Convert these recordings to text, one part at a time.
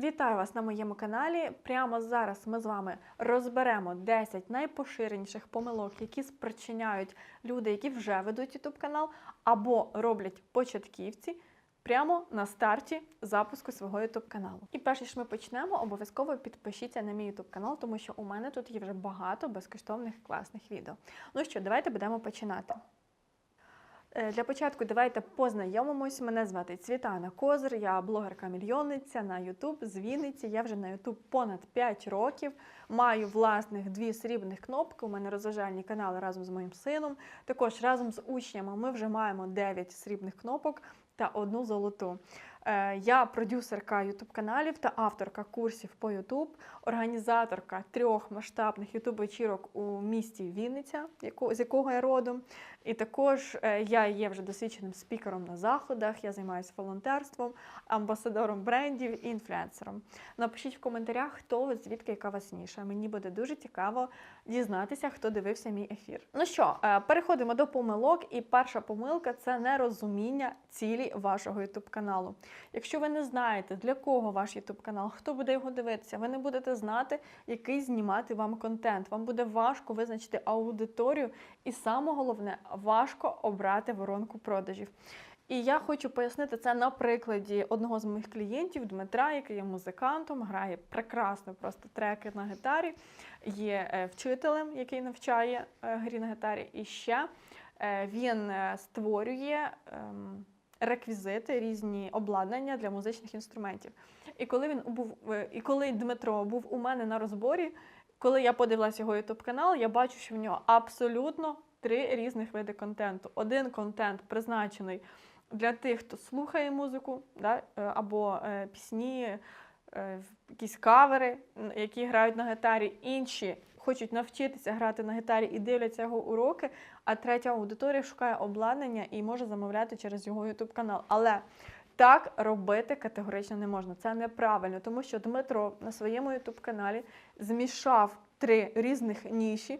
Вітаю вас на моєму каналі. Прямо зараз ми з вами розберемо 10 найпоширеніших помилок, які спричиняють люди, які вже ведуть YouTube канал або роблять початківці. Прямо на старті запуску свого YouTube каналу. І перш ніж ми почнемо, обов'язково підпишіться на мій YouTube канал, тому що у мене тут є вже багато безкоштовних класних відео. Ну що, давайте будемо починати. Е, Для початку давайте познайомимось. Мене звати Цвітана Козир, я блогерка-мільйонниця на YouTube з Вінниці. Я вже на YouTube понад 5 років. Маю власних дві срібних кнопки. У мене розважальні канали разом з моїм сином. Також разом з учнями ми вже маємо 9 срібних кнопок та одну золоту. Е, Я продюсерка YouTube каналів та авторка курсів по YouTube, організаторка трьох масштабних YouTube вечірок у місті Вінниця, з якого я родом. І також е, я є вже досвідченим спікером на заходах. Я займаюся волонтерством, амбасадором брендів і інфлюенсером. Напишіть в коментарях, хто ви, звідки яка вас ніша. Мені буде дуже цікаво дізнатися, хто дивився мій ефір. Ну що, е, переходимо до помилок. І перша помилка це нерозуміння цілі вашого YouTube каналу. Якщо ви не знаєте, для кого ваш YouTube канал, хто буде його дивитися, ви не будете знати, який знімати вам контент. Вам буде важко визначити аудиторію, і саме головне, важко обрати воронку продажів. І я хочу пояснити це на прикладі одного з моїх клієнтів Дмитра, який є музикантом, грає прекрасно просто треки на гітарі, є е, вчителем, який навчає е, грі на гітарі. І ще е, він створює ем, реквізити, різні обладнання для музичних інструментів. І коли він був, і коли Дмитро був у мене на розборі, коли я подивилася його YouTube канал, я бачу, що в нього абсолютно три різних види контенту. Один контент призначений для тих, хто слухає музику, да, е, або е, пісні, е, якісь кавери, які грають на гітарі. Інші хочуть навчитися грати на гітарі і дивляться його уроки. А третя аудиторія шукає обладнання і може замовляти через його YouTube канал. Але так робити категорично не можна. Це неправильно, тому що Дмитро на своєму YouTube каналі змішав три різних ніші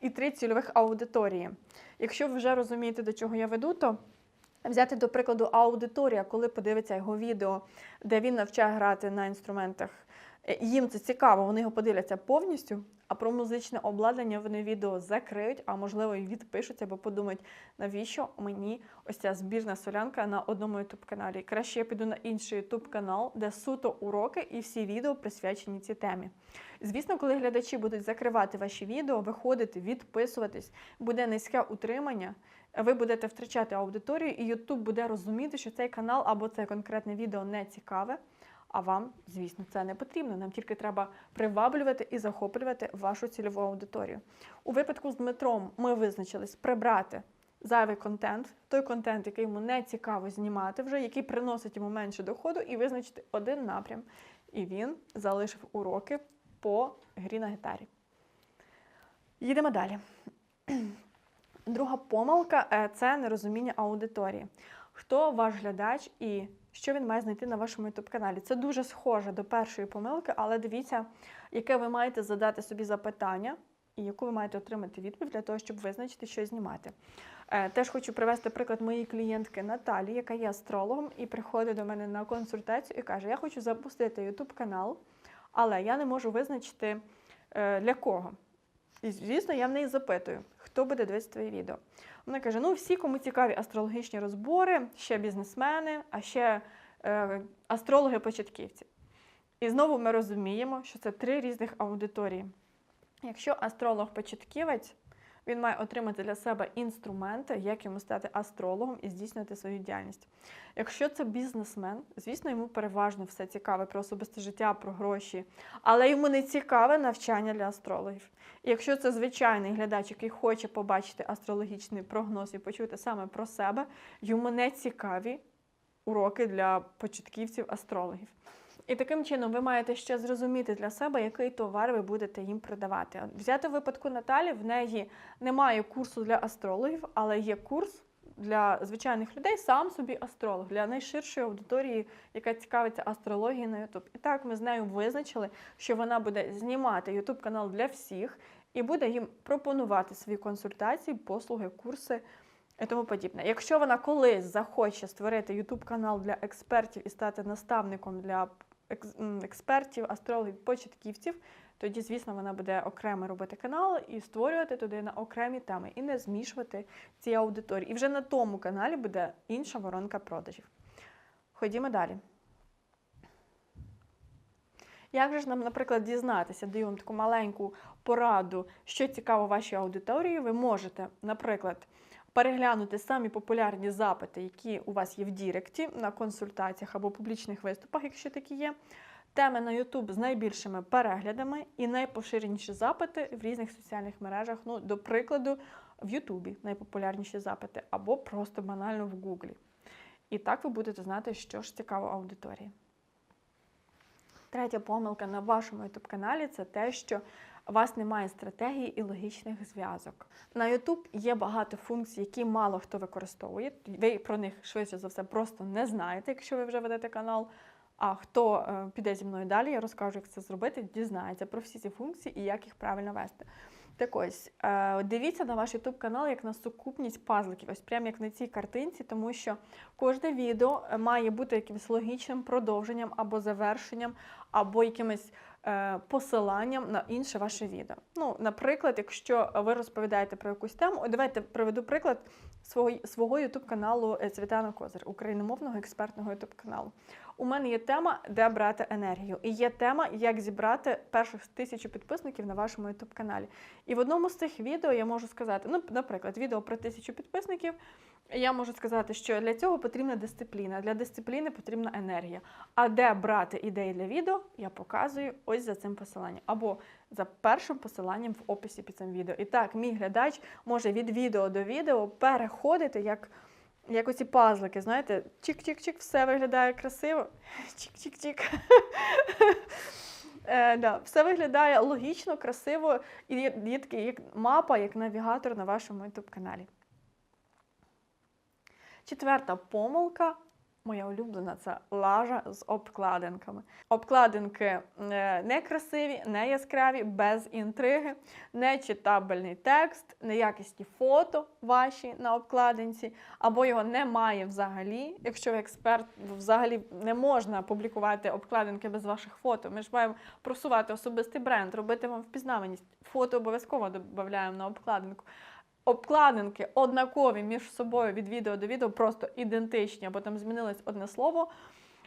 і три цільових аудиторії. Якщо ви вже розумієте, до чого я веду, то взяти до прикладу аудиторія, коли подивиться його відео, де він навчає грати на інструментах. е, Їм це цікаво, вони його подивляться повністю. А про музичне обладнання вони відео закриють, а можливо і відпишуться, бо подумають, навіщо мені ось ця збірна солянка на одному youtube каналі. Краще я піду на інший youtube канал, де суто уроки і всі відео присвячені цій темі. Звісно, коли глядачі будуть закривати ваші відео, виходити, відписуватись, буде низьке утримання. Ви будете втрачати аудиторію, і YouTube буде розуміти, що цей канал або це конкретне відео не цікаве. А вам, звісно, це не потрібно. Нам тільки треба приваблювати і захоплювати вашу цільову аудиторію. У випадку з Дмитром ми визначились прибрати зайвий контент, той контент, який йому не цікаво знімати, вже який приносить йому менше доходу, і визначити один напрям. І він залишив уроки по грі на гітарі. Їдемо далі. Друга помилка е, це нерозуміння аудиторії. Хто ваш глядач і що він має знайти на вашому youtube каналі? Це дуже схоже до першої помилки, але дивіться, яке ви маєте задати собі запитання і яку ви маєте отримати відповідь для того, щоб визначити, що знімати. Е, Теж хочу привести приклад моєї клієнтки Наталі, яка є астрологом, і приходить до мене на консультацію і каже: Я хочу запустити youtube канал, але я не можу визначити е, для кого. І, звісно, я в неї запитую, хто буде дивитися твоє відео. Вона каже: ну, всі, кому цікаві астрологічні розбори, ще бізнесмени, а ще е, астрологи-початківці. І знову ми розуміємо, що це три різних аудиторії. Якщо астролог-початківець, він має отримати для себе інструменти, як йому стати астрологом і здійснювати свою діяльність. Якщо це бізнесмен, звісно, йому переважно все цікаве про особисте життя, про гроші, але йому не цікаве навчання для астрологів. І якщо це звичайний глядач, який хоче побачити астрологічний прогноз і почути саме про себе, йому не цікаві уроки для початківців астрологів. І таким чином ви маєте ще зрозуміти для себе, який товар ви будете їм продавати. Взяти в випадку Наталі, в неї немає курсу для астрологів, але є курс для звичайних людей, сам собі астролог, для найширшої аудиторії, яка цікавиться астрологією на YouTube. І так ми з нею визначили, що вона буде знімати YouTube канал для всіх і буде їм пропонувати свої консультації, послуги, курси і тому подібне. Якщо вона колись захоче створити YouTube канал для експертів і стати наставником для експертів, астрологів, початківців, тоді, звісно, вона буде окремо робити канал і створювати туди на окремі теми, і не змішувати ці аудиторії. І вже на тому каналі буде інша воронка продажів. Ходімо далі. Як же ж нам, наприклад, дізнатися, даю вам таку маленьку пораду, що цікаво вашій аудиторії, ви можете, наприклад, переглянути самі популярні запити, які у вас є в Діректі на консультаціях або публічних виступах, якщо такі є. Теми на YouTube з найбільшими переглядами і найпоширеніші запити в різних соціальних мережах. Ну, до прикладу, в Ютубі найпопулярніші запити, або просто банально в Гуглі. І так ви будете знати, що ж цікаво аудиторії. Третя помилка на вашому youtube каналі це те, що у вас немає стратегії і логічних зв'язок. На YouTube є багато функцій, які мало хто використовує. Ви про них швидше за все просто не знаєте, якщо ви вже ведете канал. А хто е, піде зі мною далі, я розкажу, як це зробити, дізнається про всі ці функції і як їх правильно вести. Так ось, е, дивіться на ваш YouTube канал як на сукупність пазликів, ось прямо як на цій картинці, тому що кожне відео е, має бути якимось логічним продовженням або завершенням, або якимось посиланням на інше ваше відео. Ну, наприклад, якщо ви розповідаєте про якусь тему, давайте приведу приклад свого свого youtube каналу Цвітана Козир, україномовного експертного youtube каналу. У мене є тема, де брати енергію, і є тема, як зібрати перших тисячу підписників на вашому youtube каналі. І в одному з цих відео я можу сказати, ну, наприклад, відео про тисячу підписників. Я можу сказати, що для цього потрібна дисципліна, для дисципліни потрібна енергія. А де брати ідеї для відео, я показую ось за цим посиланням, або за першим посиланням в описі під цим відео. І так, мій глядач може від відео до відео переходити як. Як оці пазлики, знаєте, чик-чик-чик, все виглядає красиво. Чик-чик-чик. Е, да, Все виглядає логічно, красиво, і є, є такий як мапа, як навігатор на вашому youtube каналі. Четверта помилка, моя улюблена, це лажа з обкладинками. Обкладинки е, не красиві, не яскраві, без інтриги, не читабельний текст, неякісні фото ваші на обкладинці, або його немає взагалі. Якщо ви експерт, взагалі не можна публікувати обкладинки без ваших фото. Ми ж маємо просувати особистий бренд, робити вам впізнаваність. Фото обов'язково додаємо на обкладинку. Обкладинки однакові між собою від відео до відео, просто ідентичні, або там змінилось одне слово,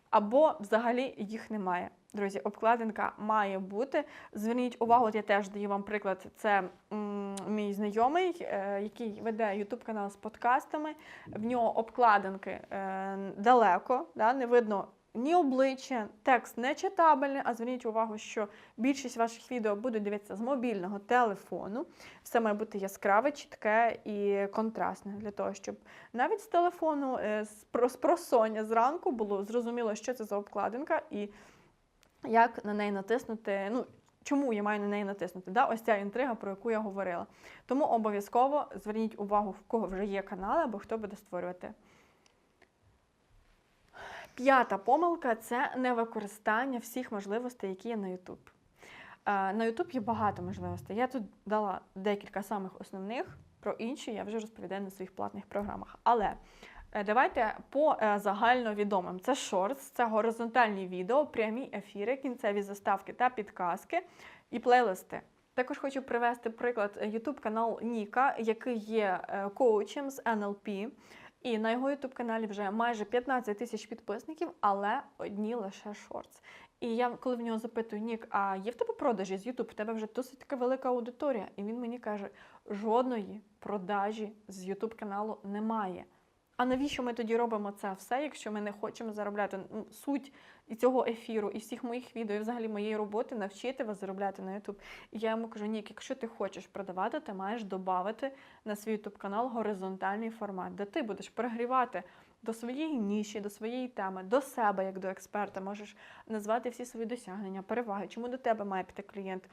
або взагалі їх немає. Друзі, обкладинка має бути. Зверніть увагу, я теж даю вам приклад. Це мій знайомий, е, який веде YouTube канал з подкастами. В нього обкладинки е, далеко, да, не видно. Ні обличчя, текст не читабельний, а зверніть увагу, що більшість ваших відео будуть дивитися з мобільного телефону. Все має бути яскраве, чітке і контрастне для того, щоб навіть з телефону е, з просоння зранку було зрозуміло, що це за обкладинка і як на неї натиснути. Ну, чому я маю на неї натиснути? Да? Ось ця інтрига, про яку я говорила. Тому обов'язково зверніть увагу, в кого вже є канал або хто буде створювати. П'ята помилка це невикористання всіх можливостей, які є на YouTube. Е, На YouTube є багато можливостей. Я тут дала декілька самих основних, про інші я вже розповідаю на своїх платних програмах. Але е, давайте по е, загальновідомим. Це шортс, це горизонтальні відео, прямі ефіри, кінцеві заставки та підказки і плейлисти. Також хочу привести приклад YouTube канал Ніка, який є коучем з NLP. І на його youtube каналі вже майже 15 тисяч підписників, але одні лише шортс. І я коли в нього запитую, Нік, а є в тебе продажі з YouTube? В тебе вже досить така велика аудиторія. І він мені каже: жодної продажі з YouTube каналу немає. А навіщо ми тоді робимо це все, якщо ми не хочемо заробляти? Ну, Суть і цього ефіру, і всіх моїх відео, і взагалі моєї роботи навчити вас заробляти на YouTube. І я йому кажу, Нік, якщо ти хочеш продавати, ти маєш додати на свій YouTube канал горизонтальний формат, де ти будеш перегрівати до своєї ніші, до своєї теми, до себе, як до експерта, можеш назвати всі свої досягнення, переваги, чому до тебе має піти клієнт.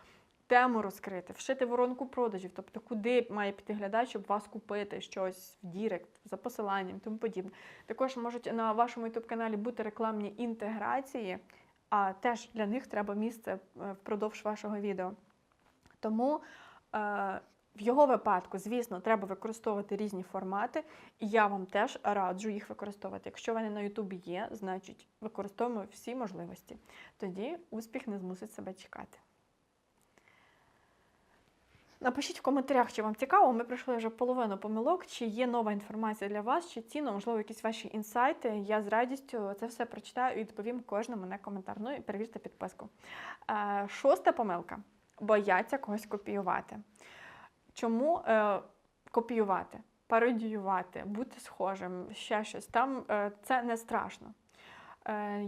Тему розкрити, вшити воронку продажів, тобто куди має піти глядач, щоб вас купити щось в Дірект, за посиланням тому подібне. Також можуть на вашому youtube каналі бути рекламні інтеграції, а теж для них треба місце е, впродовж вашого відео. Тому е, В його випадку, звісно, треба використовувати різні формати, і я вам теж раджу їх використовувати. Якщо вони на Ютубі є, значить використовуємо всі можливості. Тоді успіх не змусить себе чекати. Напишіть в коментарях, чи вам цікаво. Ми пройшли вже половину помилок, чи є нова інформація для вас, чи цінно, можливо, якісь ваші інсайти. Я з радістю це все прочитаю і відповім кожному на коментар. Ну і перевірте підписку. Е, Шоста помилка бояться когось копіювати. Чому е, копіювати, пародіювати, бути схожим, ще щось? Там е, це не страшно.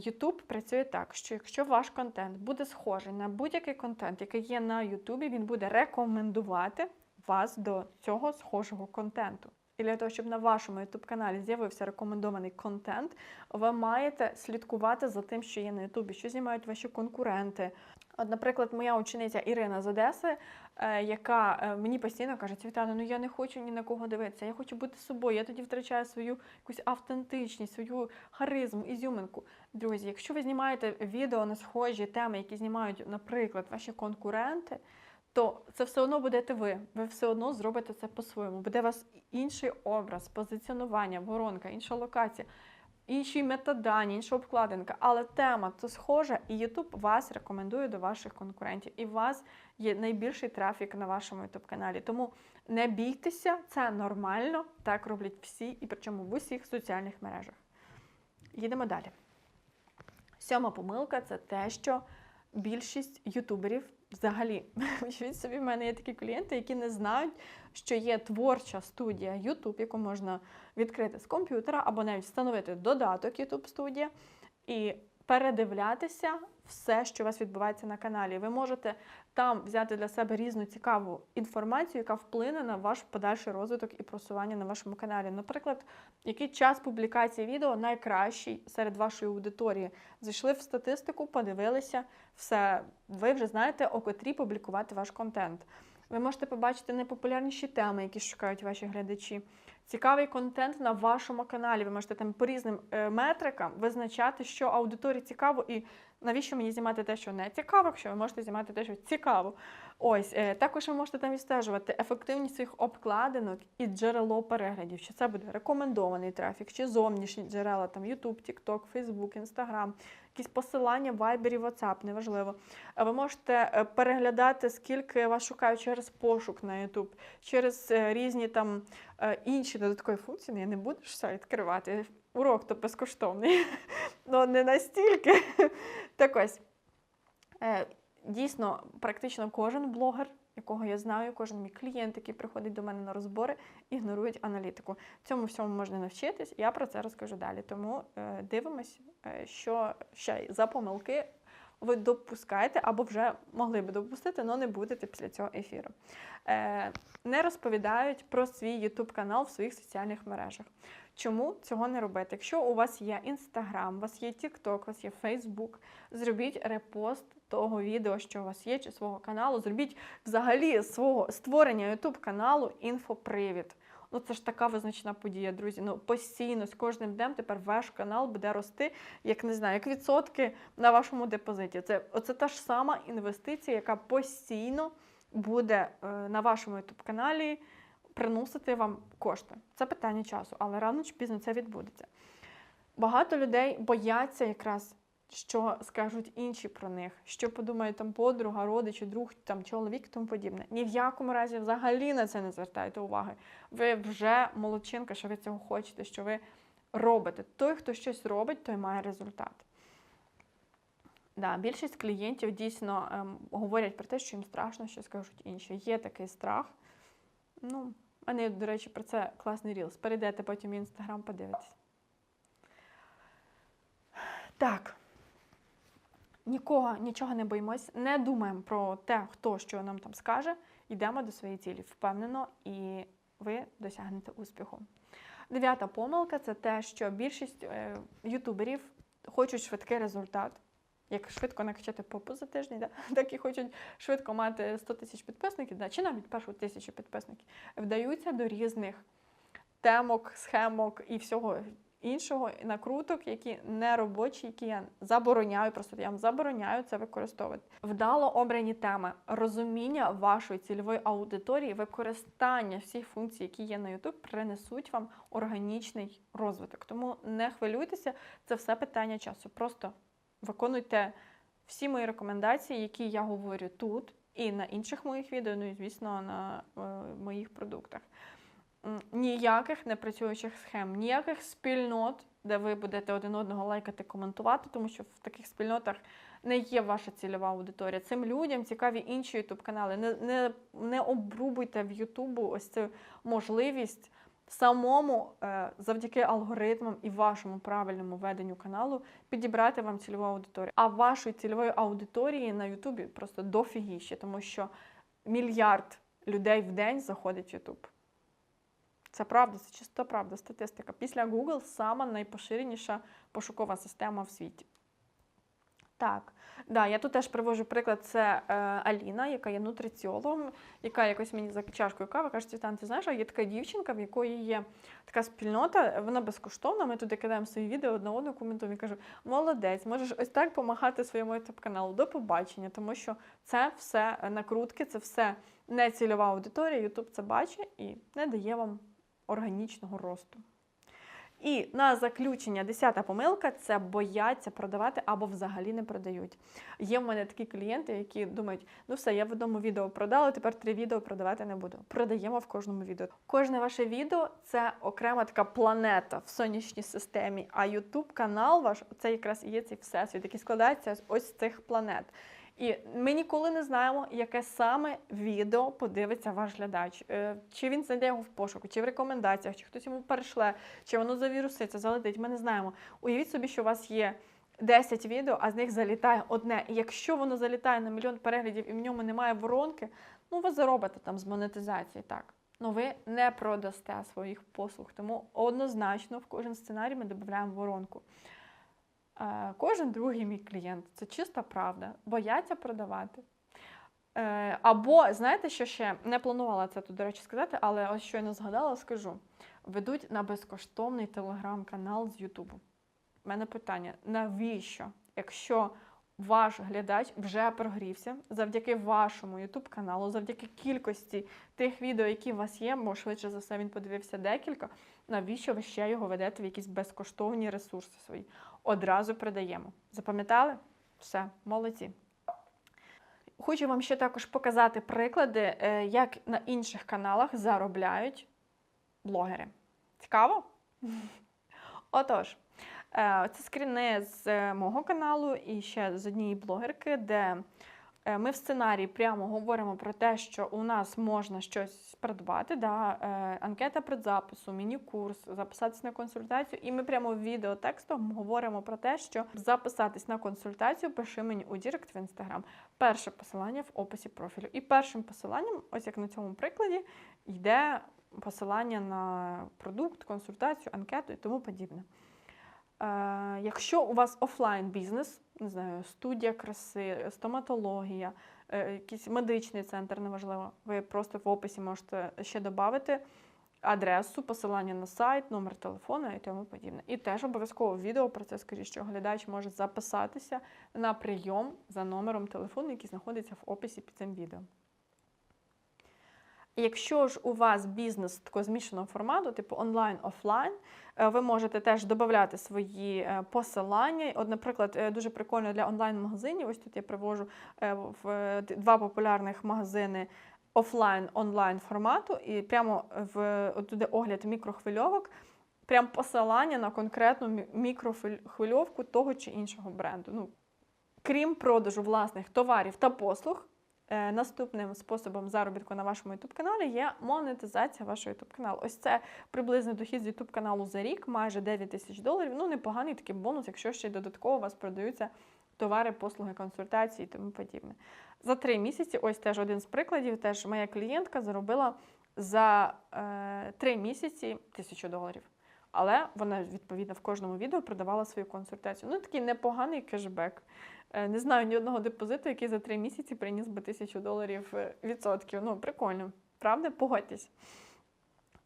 YouTube працює так, що якщо ваш контент буде схожий на будь-який контент, який є на YouTube, він буде рекомендувати вас до цього схожого контенту. І для того, щоб на вашому youtube каналі з'явився рекомендований контент, ви маєте слідкувати за тим, що є на Ютубі, що знімають ваші конкуренти. От, наприклад, моя учениця Ірина з Одеси, е, яка е, мені постійно каже, Світлана, ну я не хочу ні на кого дивитися, я хочу бути собою, я тоді втрачаю свою якусь автентичність, свою харизму, ізюминку. Друзі, якщо ви знімаєте відео на схожі теми, які знімають, наприклад, ваші конкуренти, то це все одно будете ви. Ви все одно зробите це по-своєму. Буде у вас інший образ, позиціонування, воронка, інша локація, інші метадані, інша обкладинка. Але тема то схожа, і YouTube вас рекомендує до ваших конкурентів. І у вас є найбільший трафік на вашому YouTube каналі. Тому не бійтеся, це нормально. Так роблять всі, і причому в усіх соціальних мережах. Їдемо далі. Сьома помилка це те, що більшість ютуберів взагалі, уявіть собі, в мене є такі клієнти, які не знають, що є творча студія YouTube, яку можна відкрити з комп'ютера або навіть встановити додаток YouTube студія і передивлятися все, що у вас відбувається на каналі. Ви можете там взяти для себе різну цікаву інформацію, яка вплине на ваш подальший розвиток і просування на вашому каналі. Наприклад, який час публікації відео найкращий серед вашої аудиторії. Зайшли в статистику, подивилися все. Ви вже знаєте, о котрій публікувати ваш контент. Ви можете побачити найпопулярніші теми, які шукають ваші глядачі. Цікавий контент на вашому каналі. Ви можете там по різним е, метрикам визначати, що аудиторії цікаво, і навіщо мені знімати те, що не цікаво, якщо ви можете знімати те, що цікаво. Ось е, також ви можете там відстежувати ефективність своїх обкладинок і джерело переглядів. Чи це буде рекомендований трафік, чи зовнішні джерела, там YouTube, TikTok, Facebook, Instagram, якісь посилання в Viber і WhatsApp, неважливо. Ви можете е, переглядати, скільки вас шукають через пошук на YouTube, через різні там інші додаткові функції. Я не буду все відкривати. Урок то безкоштовний, але не настільки. Так ось, е, дійсно, практично кожен блогер, якого я знаю, кожен мій клієнт, який приходить до мене на розбори, ігнорують аналітику. Цьому всьому можна навчитись, я про це розкажу далі. Тому е, дивимось, е, що ще за помилки ви допускаєте або вже могли би допустити, але не будете після цього ефіру. Е, Не розповідають про свій YouTube канал в своїх соціальних мережах. Чому цього не робити? Якщо у вас є Instagram, у вас є TikTok, у вас є Facebook, зробіть репост того відео, що у вас є, чи свого каналу. Зробіть взагалі свого створення YouTube каналу інфопривід. Ну це ж така визначна подія, друзі. Ну постійно з кожним днем тепер ваш канал буде рости, як не знаю, як відсотки на вашому депозиті. Це оце та ж сама інвестиція, яка постійно буде е, на вашому youtube каналі приносити вам кошти. Це питання часу, але рано чи пізно це відбудеться. Багато людей бояться якраз, що скажуть інші про них, що подумає там подруга, родич, друг, там чоловік тому подібне. Ні в якому разі взагалі на це не звертайте уваги. Ви вже молодчинка, що ви цього хочете, що ви робите. Той, хто щось робить, той має результат. Да, Більшість клієнтів дійсно ем, говорять про те, що їм страшно, що скажуть інші. Є такий страх. Ну, мене, до речі, про це класний рілс. Перейдете потім в інстаграм, подивитесь. Так. Нікого, нічого не боїмось, не думаємо про те, хто що нам там скаже. Йдемо до своєї цілі впевнено, і ви досягнете успіху. Дев'ята помилка це те, що більшість е, ютуберів хочуть швидкий результат як швидко накачати попу за тиждень, да? так і хочуть швидко мати 100 тисяч підписників, да? чи навіть першу тисячу підписників, вдаються до різних темок, схемок і всього іншого накруток, які не робочі, які я забороняю. Просто я вам забороняю це використовувати. Вдало обрані теми, розуміння вашої цільової аудиторії, використання всіх функцій, які є на YouTube, принесуть вам органічний розвиток. Тому не хвилюйтеся, це все питання часу. Просто виконуйте всі мої рекомендації, які я говорю тут і на інших моїх відео, ну і звісно на е, моїх продуктах. Ніяких непрацюючих схем, ніяких спільнот, де ви будете один одного лайкати, коментувати, тому що в таких спільнотах не є ваша цільова аудиторія. Цим людям цікаві інші ютуб канали. Не, не, не обрубуйте в Ютубу ось цю можливість самому е, завдяки алгоритмам і вашому правильному веденню каналу підібрати вам цільову аудиторію. А вашої цільової аудиторії на Ютубі просто дофігіще, тому що мільярд людей в день заходить в Ютуб. Це правда, це чисто правда, статистика. Після Google сама найпоширеніша пошукова система в світі. Так, да, я тут теж привожу приклад. Це е, Аліна, яка є нутриціологом, яка якось мені за чашкою кави каже, Світлана, ти знаєш, є така дівчинка, в якої є така спільнота, вона безкоштовна. Ми туди кидаємо свої відео одна одну коментуємо. Я кажу, молодець, можеш ось так допомагати своєму youtube каналу. До побачення, тому що це все накрутки, це все не цільова аудиторія. Ютуб це бачить і не дає вам органічного росту. І на заключення, десята помилка це бояться продавати або взагалі не продають. Є в мене такі клієнти, які думають, ну все, я в одному відео продала, тепер три відео продавати не буду. Продаємо в кожному відео. Кожне ваше відео це окрема така планета в сонячній системі. А YouTube канал ваш це якраз і є цей всесвіт, який складається з ось цих планет. І ми ніколи не знаємо, яке саме відео подивиться ваш глядач. Е, Чи він знайде його в пошуку, чи в рекомендаціях, чи хтось йому перешле, чи воно завіруситься, залетить. Ми не знаємо. Уявіть собі, що у вас є 10 відео, а з них залітає одне. І якщо воно залітає на мільйон переглядів і в ньому немає воронки, ну ви заробите там з монетизації, так. Ну ви не продасте своїх послуг. Тому однозначно в кожен сценарій ми додаємо воронку. Е, Кожен другий мій клієнт це чиста правда, бояться продавати. Е, Або, знаєте, що ще не планувала це тут, до речі, сказати, але ось щойно згадала, скажу: ведуть на безкоштовний телеграм-канал з Ютубу. У мене питання: навіщо, якщо ваш глядач вже прогрівся завдяки вашому Ютуб каналу, завдяки кількості тих відео, які у вас є, бо швидше за все він подивився декілька. Навіщо ви ще його ведете в якісь безкоштовні ресурси свої? Одразу продаємо. Запам'ятали? Все, молодці. Хочу вам ще також показати приклади, е, як на інших каналах заробляють блогери. Цікаво? Отож, е, це скріни з е, мого каналу і ще з однієї блогерки, де ми в сценарії прямо говоримо про те, що у нас можна щось придбати, да, е, анкета предзапису, міні-курс, записатися на консультацію. І ми прямо в відео текстом говоримо про те, що записатись на консультацію пиши мені у Дірект в інстаграм. Перше посилання в описі профілю. І першим посиланням, ось як на цьому прикладі, йде посилання на продукт, консультацію, анкету і тому подібне. Е, якщо у вас офлайн бізнес, не знаю, студія краси, стоматологія, е, якийсь медичний центр, неважливо, ви просто в описі можете ще додати адресу, посилання на сайт, номер телефону і тому подібне. І теж обов'язково відео про це скажіть, що глядач може записатися на прийом за номером телефону, який знаходиться в описі під цим відео. Якщо ж у вас бізнес такого змішаного формату, типу онлайн-офлайн, е, ви можете теж додати свої е, посилання. От, наприклад, е, дуже прикольно для онлайн-магазинів. Ось тут я привожу в два популярних магазини офлайн онлайн формату, і прямо в туди огляд мікрохвильовок. Прям посилання на конкретну мікрохвильовку того чи іншого бренду. Ну, Крім продажу власних товарів та послуг, наступним способом заробітку на вашому youtube каналі є монетизація вашого youtube каналу. Ось це приблизний дохід з youtube каналу за рік, майже 9 тисяч доларів. Ну, непоганий такий бонус, якщо ще й додатково у вас продаються товари, послуги, консультації і тому подібне. За три місяці, ось теж один з прикладів, теж моя клієнтка заробила за е, три місяці тисячу доларів. Але вона відповідно в кожному відео продавала свою консультацію. Ну, такий непоганий кешбек. Е, не знаю ні одного депозиту, який за три місяці приніс би тисячу доларів е, відсотків. Ну, прикольно, правда? Погодьтесь.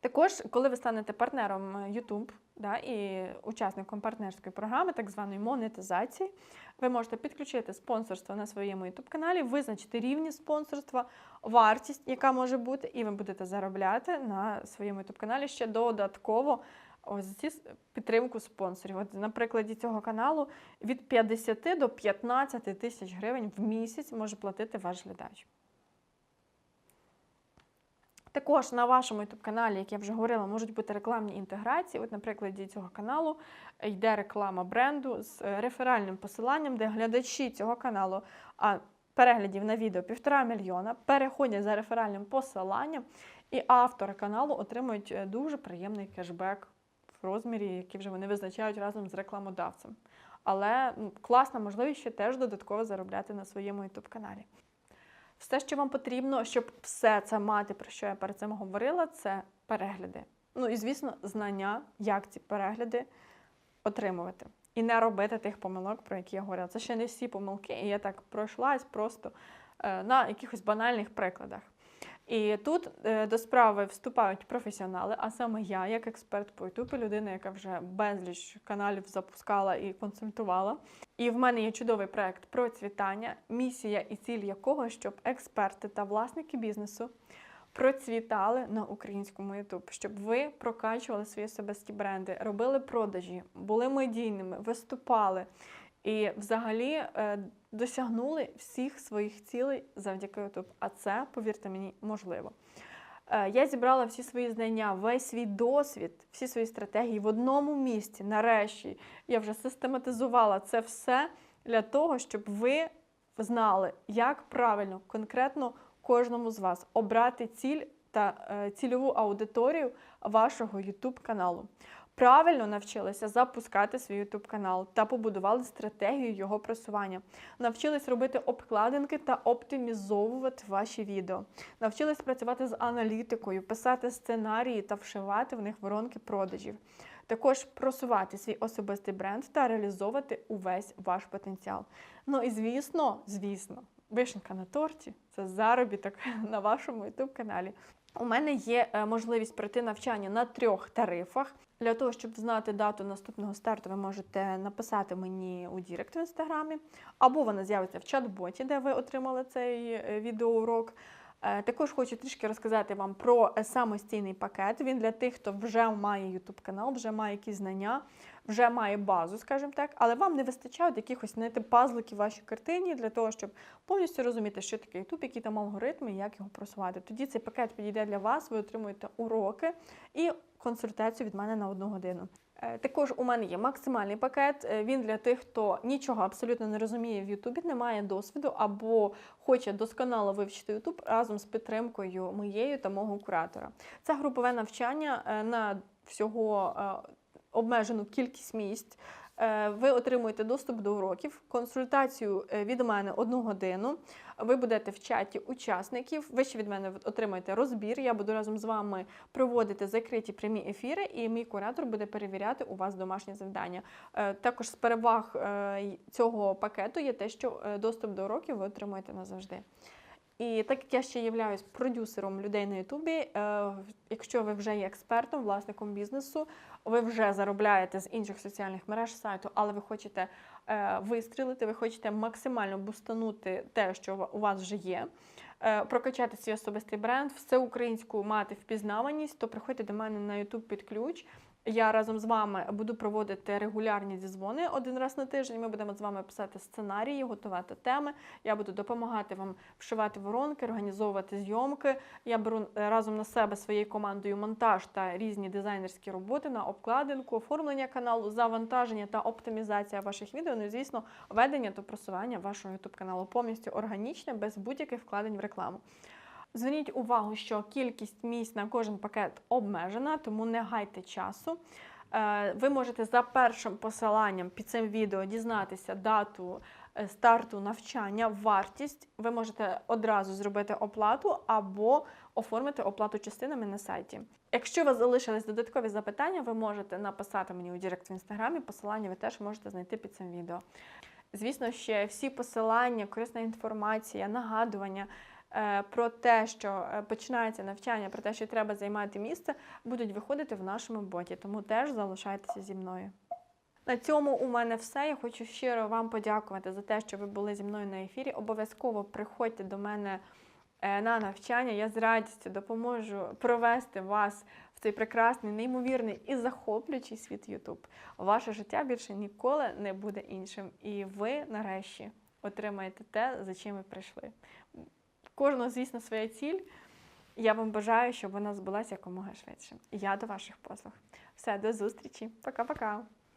Також, коли ви станете партнером YouTube да, і учасником партнерської програми, так званої монетизації, ви можете підключити спонсорство на своєму YouTube каналі, визначити рівні спонсорства, вартість, яка може бути, і ви будете заробляти на своєму YouTube каналі ще додатково ось ці підтримку спонсорів. От на прикладі цього каналу від 50 до 15 тисяч гривень в місяць може платити ваш глядач. Також на вашому youtube каналі, як я вже говорила, можуть бути рекламні інтеграції. От, на прикладі цього каналу йде реклама бренду з е, реферальним посиланням, де глядачі цього каналу а переглядів на відео півтора мільйона переходять за реферальним посиланням, і автори каналу отримують е, дуже приємний кешбек в розмірі, який вже вони визначають разом з рекламодавцем. Але класна можливість ще теж додатково заробляти на своєму youtube каналі. Все, що вам потрібно, щоб все це мати, про що я перед цим говорила, це перегляди. Ну і, звісно, знання, як ці перегляди отримувати. І не робити тих помилок, про які я говорила. Це ще не всі помилки, і я так пройшлась просто е, на якихось банальних прикладах. І тут е, до справи вступають професіонали, а саме я, як експерт по Ютубі, людина, яка вже безліч каналів запускала і консультувала. І в мене є чудовий проект процвітання, місія і ціль якого, щоб експерти та власники бізнесу процвітали на українському YouTube, щоб ви прокачували свої особисті бренди, робили продажі, були медійними, виступали і взагалі е, досягнули всіх своїх цілей завдяки YouTube. А це, повірте мені, можливо. Е, Я зібрала всі свої знання, весь свій досвід, всі свої стратегії в одному місці. Нарешті я вже систематизувала це все для того, щоб ви знали, як правильно, конкретно кожному з вас обрати ціль та е, цільову аудиторію вашого YouTube каналу. Правильно навчилися запускати свій YouTube канал та побудували стратегію його просування. Навчились робити обкладинки та оптимізовувати ваші відео. Навчились працювати з аналітикою, писати сценарії та вшивати в них воронки продажів. Також просувати свій особистий бренд та реалізовувати увесь ваш потенціал. Ну і звісно, звісно, вишенька на торті це заробіток на вашому youtube каналі. У мене є е, можливість пройти навчання на трьох тарифах. Для того, щоб знати дату наступного старту, ви можете написати мені у Дірект в інстаграмі, або вона з'явиться в чат-боті, де ви отримали цей е, відеоурок. Е, Також хочу трішки розказати вам про е, самостійний пакет. Він для тих, хто вже має YouTube канал, вже має якісь знання, вже має базу, скажімо так, але вам не вистачає якихось знаєте, пазликів вашій картині для того, щоб повністю розуміти, що таке YouTube, які там алгоритми, і як його просувати. Тоді цей пакет підійде для вас, ви отримуєте уроки і консультацію від мене на одну годину. Е, Також у мене є максимальний пакет. Е, Він для тих, хто нічого абсолютно не розуміє в Ютубі, не має досвіду або хоче досконало вивчити Ютуб разом з підтримкою моєю та мого куратора. Це групове навчання е, на всього обмежену кількість місць. Е, Ви отримуєте доступ до уроків, консультацію е, від мене одну годину. Ви будете в чаті учасників. Ви ще від мене отримаєте розбір. Я буду разом з вами проводити закриті прямі ефіри, і мій куратор буде перевіряти у вас домашні завдання. Е, Також з переваг цього пакету є те, що доступ до уроків ви отримуєте назавжди. І так як я ще являюсь продюсером людей на Ютубі, е, якщо ви вже є експертом, власником бізнесу, ви вже заробляєте з інших соціальних мереж сайту, але ви хочете е, вистрілити, ви хочете максимально бустанути те, що у вас вже є. е, Прокачати свій особистий бренд, всеукраїнську мати впізнаваність, то приходьте до мене на YouTube під ключ. Я разом з вами буду проводити регулярні зізвони один раз на тиждень. Ми будемо з вами писати сценарії, готувати теми. Я буду допомагати вам вшивати воронки, організовувати зйомки. Я беру е, разом на себе своєю командою монтаж та різні дизайнерські роботи на обкладинку, оформлення каналу, завантаження та оптимізація ваших відео. Ну і звісно, ведення та просування вашого youtube каналу повністю органічне, без будь-яких вкладень в рекламу. Зверніть увагу, що кількість місць на кожен пакет обмежена, тому не гайте часу. Е, Ви можете за першим посиланням під цим відео дізнатися дату е, старту навчання, вартість. Ви можете одразу зробити оплату або оформити оплату частинами на сайті. Якщо у вас залишились додаткові запитання, ви можете написати мені у Директ в інстаграмі. Посилання ви теж можете знайти під цим відео. Звісно, ще всі посилання, корисна інформація, нагадування. Е, про те, що е, починається навчання, про те, що треба займати місце, будуть виходити в нашому боті. Тому теж залишайтеся зі мною. На цьому у мене все. Я хочу щиро вам подякувати за те, що ви були зі мною на ефірі. Обов'язково приходьте до мене е, на навчання. Я з радістю допоможу провести вас в цей прекрасний, неймовірний і захоплюючий світ YouTube. Ваше життя більше ніколи не буде іншим. І ви нарешті отримаєте те, за чим ви прийшли. Кожного, звісно, своя ціль. Я вам бажаю, щоб вона збулася якомога швидше. Я до ваших послуг. Все, до зустрічі. Пока-пока.